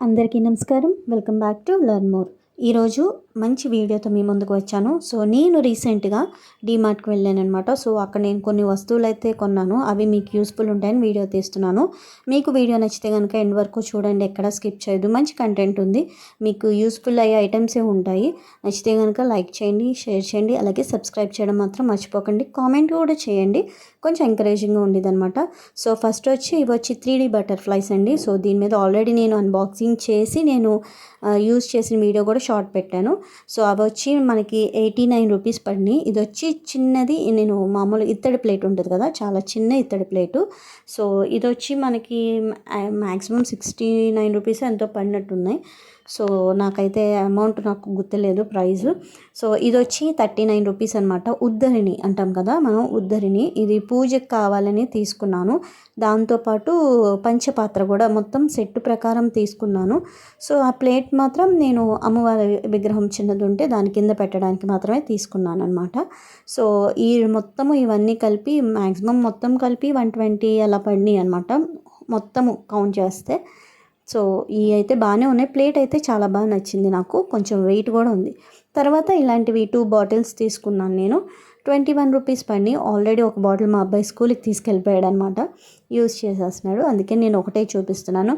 అందరికీ నమస్కారం. Welcome back to learn more. ఈరోజు మంచి వీడియోతో మీ ముందుకు వచ్చాను. సో నేను రీసెంట్గా డీమార్ట్కి వెళ్ళాను అనమాట సో అక్కడ నేను కొన్ని వస్తువులు అయితే కొన్నాను. అవి మీకు యూస్ఫుల్ ఉంటాయని వీడియో తీస్తున్నాను. మీకు వీడియో నచ్చితే కనుక ఎండ్ వరకు చూడండి. ఎక్కడ స్కిప్ చేయదు మంచి కంటెంట్ ఉంది. మీకు యూస్ఫుల్ అయ్యే ఐటమ్సే ఉంటాయి. నచ్చితే కనుక లైక్ చేయండి షేర్ చేయండి. అలాగే సబ్స్క్రైబ్ చేయడం మాత్రం మర్చిపోకండి. కామెంట్ కూడా చేయండి. కొంచెం ఎంకరేజింగ్గా ఉండేది అనమాట సో ఫస్ట్ వచ్చి ఇవి వచ్చి త్రీ డీ బటర్ఫ్లైస్ అండి. సో దీని మీద ఆల్రెడీ నేను అన్బాక్సింగ్ చేసి నేను యూజ్ చేసిన వీడియో కూడా షార్ట్ పెట్టాను. సో అవి వచ్చి మనకి ఎయిటీ నైన్ రూపీస్ పడినాయి. ఇది వచ్చి చిన్నది నేను మామూలు ఇత్తడి ప్లేట్ ఉంటుంది కదా చాలా చిన్న ఇత్తడి ప్లేటు. సో ఇది వచ్చి మనకి మ్యాక్సిమం సిక్స్టీ నైన్ రూపీస్ ఎంతో పడినట్టున్నాయి. సో నాకైతే అమౌంట్ నాకు గుర్తులేదు ప్రైస్ సో ఇది వచ్చి థర్టీ నైన్ రూపీస్ అనమాట ఉద్దరిని అంటాం కదా మనం ఉద్దరిని ఇది పూజకి కావాలని తీసుకున్నాను. దాంతోపాటు పంచపాత్ర కూడా మొత్తం సెట్ ప్రకారం తీసుకున్నాను. సో ఆ ప్లేట్ మాత్రం నేను అమ్మవారి విగ్రహం చిన్నది ఉంటే దాని కింద పెట్టడానికి మాత్రమే తీసుకున్నాను అనమాట సో ఈ మొత్తము ఇవన్నీ కలిపి మ్యాక్సిమం మొత్తం కలిపి వన్ ట్వంటీ అలా పడినాయి అనమాట మొత్తము కౌంట్ చేస్తే. సో ఈ అయితే బాగానే ఉన్నాయి. ప్లేట్ అయితే చాలా బాగా నచ్చింది నాకు. కొంచెం వెయిట్ కూడా ఉంది. తర్వాత ఇలాంటివి టూ బాటిల్స్ తీసుకున్నాను నేను. ట్వంటీ వన్ రూపీస్ పడి ఆల్రెడీ ఒక బాటిల్ మా అబ్బాయి స్కూల్కి తీసుకెళ్ళిపోయాడు అనమాట యూజ్ చేసేస్తున్నాడు. అందుకే నేను ఒకటే చూపిస్తున్నాను.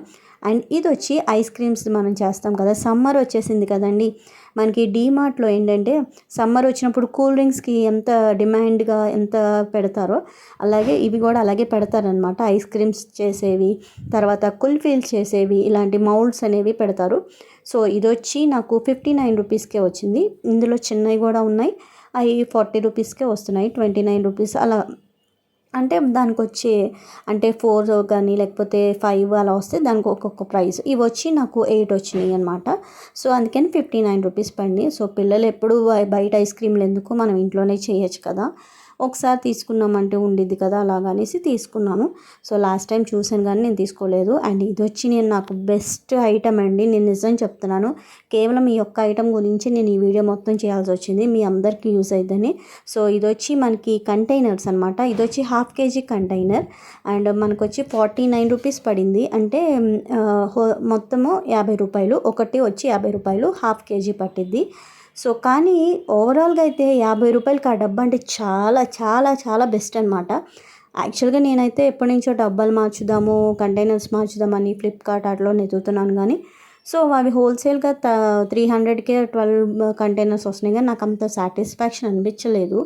అండ్ ఇది వచ్చి ఐస్ క్రీమ్స్ మనం చేస్తాం కదా. సమ్మర్ వచ్చేసింది కదండి. మనకి డీమార్ట్లో ఏంటంటే సమ్మర్ వచ్చినప్పుడు కూల్ డ్రింక్స్కి ఎంత డిమాండ్గా ఎంత పెడతారో అలాగే ఇవి కూడా అలాగే పెడతారనమాట ఐస్ క్రీమ్స్ చేసేవి తర్వాత కుల్ఫీల్స్ చేసేవి ఇలాంటి మౌల్డ్స్ అనేవి పెడతారు. సో ఇది వచ్చి నాకు ఫిఫ్టీ నైన్ రూపీస్కే వచ్చింది. ఇందులో చిన్నవి కూడా ఉన్నాయి. అవి ఫార్టీ రూపీస్కే వస్తున్నాయి. ట్వంటీ నైన్ రూపీస్ అలా అంటే దానికి వచ్చే అంటే ఫోర్ కానీ లేకపోతే ఫైవ్ అలా వస్తే దానికి ఒక్కొక్క ప్రైస్. ఇవి వచ్చి నాకు ఎయిట్ వచ్చినాయి అనమాట సో అందుకని ఫిఫ్టీ నైన్ రూపీస్ పడింది. సో పిల్లలు ఎప్పుడు బయట ఐస్ క్రీమ్లు ఎందుకు మనం ఇంట్లోనే చేయొచ్చు కదా. ఒకసారి తీసుకున్నామంటే ఉండిద్ది కదా అలాగనేసి తీసుకున్నాను. సో లాస్ట్ టైం చూసాను కానీ నేను తీసుకోలేదు. అండ్ ఇది వచ్చి నేను నాకు బెస్ట్ ఐటమ్ అండి. నేను నిజం చెప్తున్నాను. కేవలం ఈ యొక్క ఐటమ్ గురించి నేను ఈ వీడియో మొత్తం చేయాల్సి వచ్చింది. మీ అందరికీ యూస్ అవుతుందని సో ఇది వచ్చి మనకి కంటైనర్స్ అనమాట ఇది వచ్చి హాఫ్ కేజీ కంటైనర్ అండ్ మనకు వచ్చి ఫార్టీ నైన్ రూపీస్ పడింది. అంటే మొత్తము యాభై రూపాయలు. ఒకటి వచ్చి యాభై రూపాయలు. హాఫ్ కేజీ పట్టిద్ది. సో కానీ ఓవరాల్గా అయితే యాభై రూపాయలకి ఆ డబ్బా అంటే చాలా చాలా చాలా బెస్ట్ అనమాట యాక్చువల్గా నేనైతే ఎప్పటి నుంచో డబ్బాలు మార్చుదాము కంటైనర్స్ మార్చుదామని ఫ్లిప్కార్ట్ అట్లా ఎదుగుతున్నాను. కానీ సో అవి హోల్సేల్గా త్రీ హండ్రెడ్కే ట్వెల్వ్ కంటైనర్స్ వస్తున్నాయి కానీ నాకు అంత సాటిస్ఫాక్షన్ అనిపించలేదు.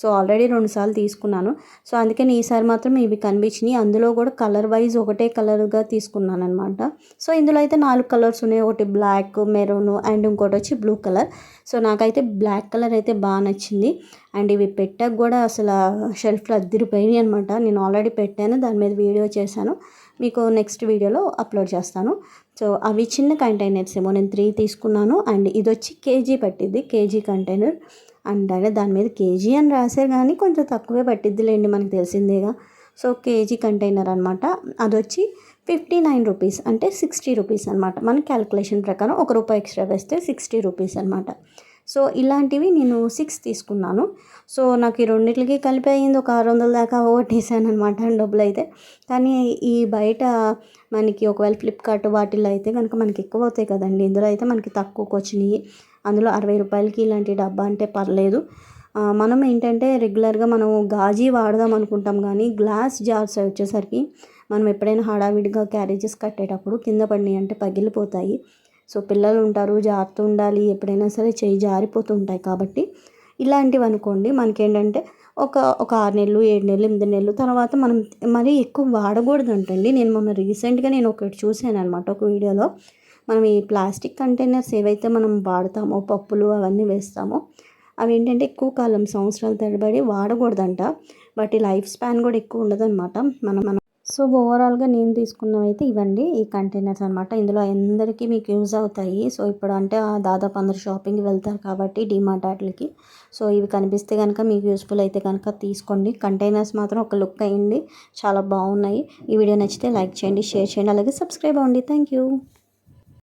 సో ఆల్రెడీ రెండుసార్లు తీసుకున్నాను. సో అందుకని ఈసారి మాత్రం ఇవి కనిపించినాయి. అందులో కూడా కలర్ వైజ్ ఒకటే కలర్గా తీసుకున్నాను అనమాట సో ఇందులో అయితే నాలుగు కలర్స్ ఉన్నాయి. ఒకటి బ్లాక్ మెరూన్ అండ్ ఇంకోటి వచ్చి బ్లూ కలర్. సో నాకైతే బ్లాక్ కలర్ అయితే బాగా నచ్చింది. అండ్ ఇవి పెట్టాక కూడా అసలు షెల్ఫ్లో అద్దరిపోయినాయి అనమాట నేను ఆల్రెడీ పెట్టాను. దాని మీద వీడియో చేశాను. మీకు నెక్స్ట్ వీడియోలో అప్లోడ్ చేస్తాను. సో అవి చిన్న కంటైనర్స్ ఏమో నేను త్రీ తీసుకున్నాను అండ్ ఇది వచ్చి కేజీ పట్టిద్ది కేజీ కంటైనర్. అండ్ అదే దాని మీద కేజీ అని రాశారు కానీ కొంచెం తక్కువే పట్టిద్దిలేండి మనకు తెలిసిందేగా. సో కేజీ కంటైనర్ అనమాట అది వచ్చి ఫిఫ్టీ నైన్ రూపీస్ అంటే సిక్స్టీ రూపీస్ అనమాట మన క్యాలిక్యులేషన్ ప్రకారం ఒక రూపాయి ఎక్స్ట్రా వేస్తే సిక్స్టీ రూపీస్ అనమాట సో ఇలాంటివి నేను సిక్స్ తీసుకున్నాను. సో నాకు ఈ రెండింటికి కలిపి అయింది. ఒక ఆరు వందల దాకా ఓటేసాను అనమాట డబ్బులు అయితే. కానీ ఈ బయట మనకి ఒకవేళ ఫ్లిప్కార్ట్ వాటిల్లో అయితే కనుక మనకి ఎక్కువ అవుతాయి కదండి. ఇందులో అయితే మనకి తక్కువకి వచ్చినాయి. అందులో అరవై రూపాయలకి ఇలాంటి డబ్బా అంటే పర్లేదు. మనం ఏంటంటే రెగ్యులర్గా మనం గాజీ వాడదాం అనుకుంటాం కానీ గ్లాస్ జార్స్ వచ్చేసరికి మనం ఎప్పుడైనా హడావిడిగా క్యారేజెస్ కట్టేటప్పుడు కింద పడినాయి అంటే పగిలిపోతాయి. సో పిల్లలు ఉంటారు జాగ్రత్త ఉండాలి ఎప్పుడైనా సరే చేయి జారిపోతూ ఉంటాయి కాబట్టి ఇలాంటివి అనుకోండి. మనకేంటంటే ఒక ఒక ఆరు నెలలు ఏడు నెలలు ఎనిమిది నెలలు తర్వాత మనం మరీ ఎక్కువ వాడకూడదు అంటండి. నేను మొన్న రీసెంట్గా నేను ఒకటి చూశాను అనమాట ఒక వీడియోలో. మనం ఈ ప్లాస్టిక్ కంటైనర్స్ ఏవైతే మనం వాడతామో పప్పులు అవన్నీ వేస్తామో అవి ఏంటంటే ఎక్కువ కాలం సంవత్సరాల తరబడి వాడకూడదంట. వాటి లైఫ్ స్పాన్ కూడా ఎక్కువ ఉండదన్నమాట. మనం మనం సో ఓవరాల్గా నేను తీసుకున్నవి అయితే ఇవ్వండి ఈ కంటైనర్స్ అనమాట ఇందులో అందరికీ మీకు యూజ్ అవుతాయి. సో ఇప్పుడు అంటే దాదాపు అందరు షాపింగ్కి వెళ్తారు కాబట్టి డిమార్ట్ వాటికి సో ఇవి కనిపిస్తే కనుక మీకు యూస్ఫుల్ అయితే కనుక తీసుకోండి. కంటైనర్స్ మాత్రం ఒక లుక్ అయ్యింది. చాలా బాగున్నాయి. ఈ వీడియో నచ్చితే లైక్ చేయండి షేర్ చేయండి. అలాగే సబ్స్క్రైబ్ అవ్వండి. Thank you